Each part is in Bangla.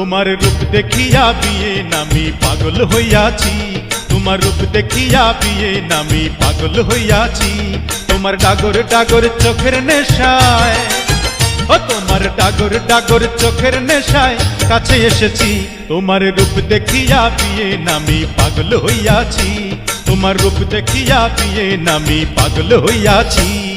তোমার রূপ দেখিয়া বিয়ে নামি পাগল হইয়াছি। তোমার রূপ দেখিয়া বিয়ে নামি পাগল হইয়াছি। তোমার ডাগর ডাগর চোখের নেশায়। ও তোমার ডাগর ডাগর চোখের নেশায়। কাছে এসেছি, তোমার রূপ দেখিয়া বিয়ে নামি পাগল হইয়াছি। তোমার রূপ দেখিয়া বিয়ে নামি পাগল হইয়াছি।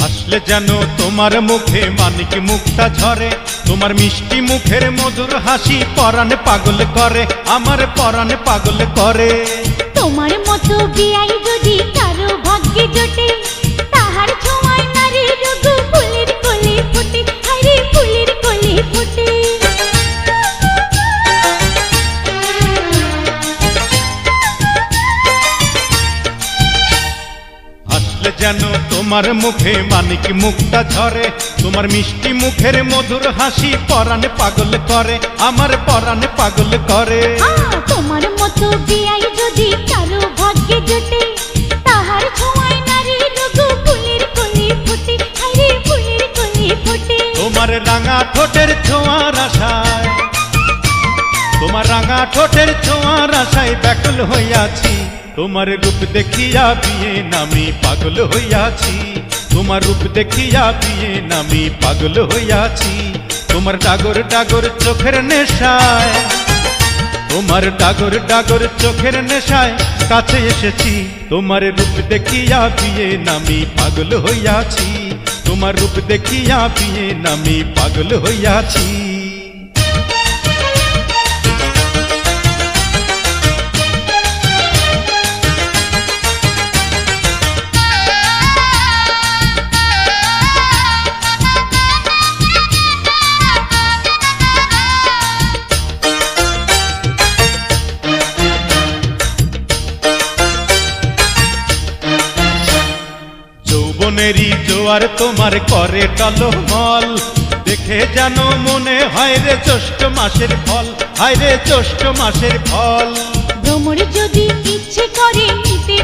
হাসলে যেন তোমার মুখে মানিক মুখটা ঝরে, তোমার মিষ্টি মুখের মধুর হাসি পরাণ পাগল করে, আমার পরাণ পাগল করে। তোমার মতো বিয়াই যেন তোমার মুখে মানিক মুখটা ঝরে, তোমার মিষ্টি মুখের মধুর হাসি পরাণ পাগল করে, আমার পরাণ পাগল করে। তোমার মতো বিয়াই যদি কারও ভাগ্যে জোটে তোমার রাঙা ঠোঁটের ছোঁয়ার আশায় ব্যাকুল হইয়াছি। তোমার রূপ দেখিয়া বিয়ে নামি পাগল হইয়াছি। তোমার রূপ দেখিয়া বিয়ে নামি পাগল হইয়াছি। তোমার ডাগর ডাগর চোখের নেশায়, তোমার ডাগর ডাগর চোখের নেশায় কাছে এসেছি। তোমার রূপ দেখিয়া বিয়ে নামি পাগল হইয়াছি। তোমার রূপ দেখিয়া বিয়ে নামি পাগল হইয়াছি। যৌবনেরই জোয়ার তোমার করে টলমল দেখে যেন মনে হয় রে জ্যৈষ্ঠ মাসের ফল, হায় রে জ্যৈষ্ঠ মাসের ফল। ভ্রমণ যদি ইচ্ছে করে নিতে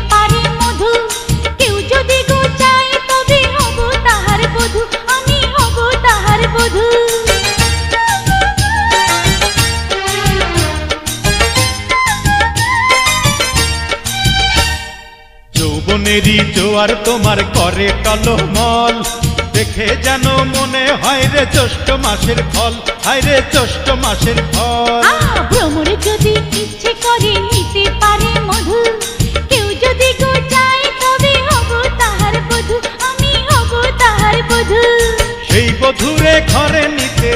যৌবনেরই জোয়ার তোমার করে টলমল দেখে যেন মনে হয় রে জ্যৈষ্ঠ মাসের ফল হায় রে জ্যৈষ্ঠ মাসের ফল। আ, ভ্রমর যদি ইচ্ছে করে নিতে পারে মধু কেউ যদি গো চায় তবে হব তাহার বধূ আমি হব তাহার বধূ। সেই বধুরে ঘরে নিতে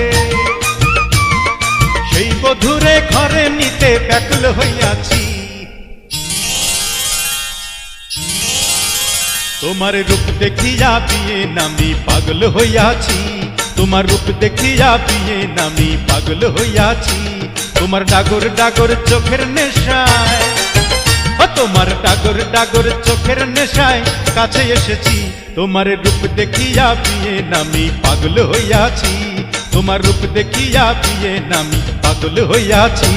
সেই বধুরে ঘরে নিতে ব্যাকুল হইয়াছি। তোমার রূপ দেখিয়া বিয়ে নামি পাগল হইয়াছি। তোমার রূপ দেখিয়া বিয়ে নামি পাগল হইয়াছি। তোমার ডাগর ডাগর চোখের নেশায়। তোমার ডাগর ডাগর চোখের নেশায়। কাছে এসেছি, তোমার রূপ দেখিয়া বিয়ে নামি পাগল হইয়াছি। তোমার রূপ দেখিয়া বিয়ে নামি পাগল হইয়াছি।